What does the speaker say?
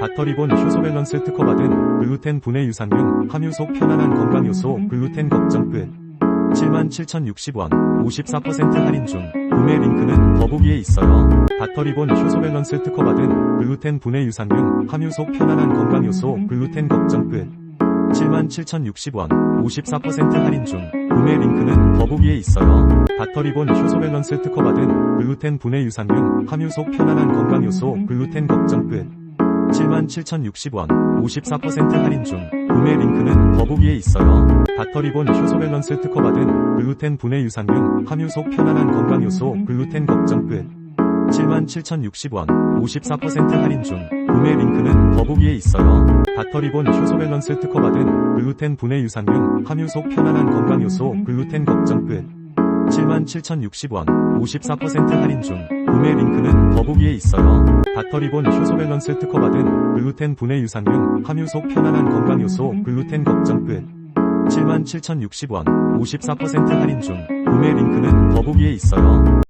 닥터리본 효소 밸런스 특허받은 글루텐 분해 유산균 함유 속 편안한 건강 요소 글루텐 걱정 끝. 77,060원 54% 할인 중. 구매 링크는 더보기에 있어요. 닥터리본 효소 밸런스 특허받은 글루텐 분해 유산균 함유 속 편안한 건강 요소 글루텐 걱정 끝. 77,060원 54% 할인 중. 구매 링크는 더보기에 있어요. 닥터리본 효소 밸런스 특허받은 글루텐 분해 유산균 함유 속 편안한 건강 요소 글루텐 걱정 끝 77,060원 54% 할인 중 구매 링크는 더보기에 있어요. 닥터리본 효소 밸런스 특허받은 글루텐 분해 유산균 함유 속 편안한 건강 요소 글루텐 걱정 끝 77,060원 54% 할인 중 구매 링크는 더보기에 있어요. 닥터리본 효소 밸런스 특허받은 글루텐 분해 유산균 함유 속 편안한 건강 요소 글루텐 걱정 끝 77,060원 54% 할인 중 구매 링크는 더보기에 있어요. 닥터리본 효소 밸런스 특허받은 글루텐 분해 유산균 함유 속 편안한 건강 요소 글루텐 걱정 끝 77,060원 54% 할인 중 구매 링크는 더보기에 있어요.